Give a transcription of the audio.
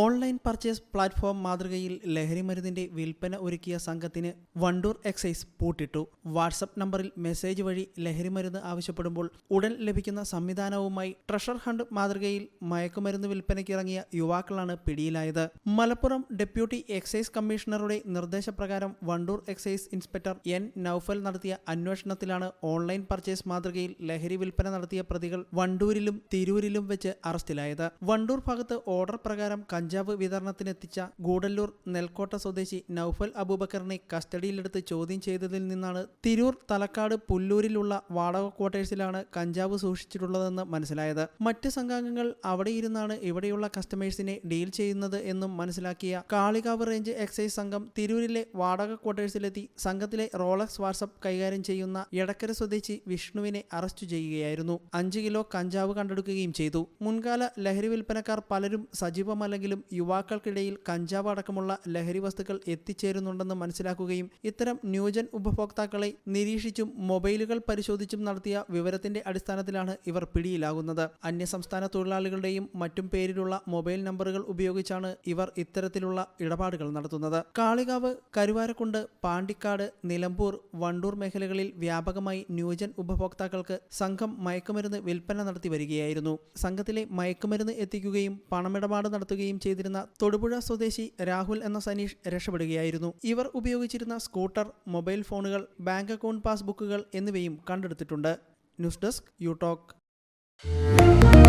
Online purchase platform മാതൃകയിൽ ലഹരിമരുന്നിന്റെ വിൽപ്പന ഒരുക്കിയ സംഘത്തിന് വണ്ടൂർ എക്സൈസ് പൂട്ടിട്ടു. വാട്സപ്പ് നമ്പറിൽ മെസ്സേജ് വഴി ലഹരിമരുന്ന് ആവശ്യപ്പെടുമ്പോൾ ഉടൻ ലഭിക്കുന്ന സംവിധാനവുമായി ട്രഷർ ഹണ്ട് മാതൃകയിൽ മയക്കുമരുന്ന് വിൽപ്പനയ്ക്കിറങ്ങിയ യുവാക്കളാണ് പിടിയിലായത്. മലപ്പുറം ഡെപ്യൂട്ടി എക്സൈസ് കമ്മീഷണറുടെ നിർദ്ദേശപ്രകാരം Wandoor excise inspector N Noufal നടത്തിയ അന്വേഷണത്തിലാണ് ഓൺലൈൻ പർച്ചേസ് മാതൃകയിൽ ലഹരി വിൽപ്പന നടത്തിയ പ്രതികൾ വണ്ടൂരിലും തിരൂരിലും വെച്ച് അറസ്റ്റിലായത്. വണ്ടൂർ ഭാഗത്ത് ഓർഡർ പ്രകാരം കഞ്ചാവ് വിതരണത്തിനെത്തിച്ച ഗൂഡല്ലൂർ നെൽക്കോട്ട സ്വദേശി നൌഫൽ അബൂബക്കറിനെ കസ്റ്റഡിയിലെടുത്ത് ചോദ്യം ചെയ്തതിൽ നിന്നാണ് തിരൂർ തലക്കാട് പുല്ലൂരിലുള്ള വാടക ക്വാർട്ടേഴ്സിലാണ് കഞ്ചാവ് സൂക്ഷിച്ചിട്ടുള്ളതെന്ന് മനസ്സിലായത്. മറ്റ് സംഘാംഗങ്ങൾ അവിടെ ഇരുന്നാണ് ഇവിടെയുള്ള കസ്റ്റമേഴ്സിനെ ഡീൽ ചെയ്യുന്നത് എന്നും മനസ്സിലാക്കിയ കാളികാവ് റേഞ്ച് എക്സൈസ് സംഘം തിരൂരിലെ വാടക ക്വാർട്ടേഴ്സിലെത്തി സംഘത്തിലെ റോളക്സ് വാട്സപ്പ് കൈകാര്യം ചെയ്യുന്ന എടക്കര സ്വദേശി വിഷ്ണുവിനെ അറസ്റ്റ് ചെയ്യുകയായിരുന്നു. അഞ്ച് കിലോ കഞ്ചാവ് കണ്ടെടുക്കുകയും ചെയ്തു. മുൻകാല ലഹരി വിൽപ്പനക്കാർ പലരും സജീവമല്ലെങ്കിലും യുവാക്കൾക്കിടയിൽ കഞ്ചാവ് അടക്കമുള്ള ലഹരി വസ്തുക്കൾ എത്തിച്ചേരുന്നുണ്ടെന്ന് മനസ്സിലാക്കുകയും ഇത്തരം ന്യൂജൻ ഉപഭോക്താക്കളെ നിരീക്ഷിച്ചും മൊബൈലുകൾ പരിശോധിച്ചും നടത്തിയ വിവരത്തിന്റെ അടിസ്ഥാനത്തിലാണ് ഇവർ പിടിയിലാകുന്നത്. അന്യസംസ്ഥാന തൊഴിലാളികളുടെയും മറ്റും പേരിലുള്ള മൊബൈൽ നമ്പറുകൾ ഉപയോഗിച്ചാണ് ഇവർ ഇത്തരത്തിലുള്ള ഇടപാടുകൾ നടത്തുന്നത്. കാളികാവ് കരുവാരക്കുണ്ട് പാണ്ടിക്കാട് നിലമ്പൂർ വണ്ടൂർ മേഖലകളിൽ വ്യാപകമായി ന്യൂജൻ ഉപഭോക്താക്കൾക്ക് സംഘം മയക്കുമരുന്ന് വിൽപ്പന നടത്തി വരികയായിരുന്നു. സംഘത്തിലെ മയക്കുമരുന്ന് എത്തിക്കുകയും പണമിടപാട് നടത്തുകയും ചെയ്തിരുന്ന തൊടുപുഴ സ്വദേശി രാഹുൽ എന്ന സനീഷ് രക്ഷപ്പെടുകയായിരുന്നു. ഇവർ ഉപയോഗിച്ചിരുന്ന സ്കൂട്ടർ മൊബൈൽ ഫോണുകൾ ബാങ്ക് അക്കൗണ്ട് പാസ്ബുക്കുകൾ എന്നിവയും കണ്ടെടുത്തിട്ടുണ്ട്. News desk യൂടോക്. ടോക്ക്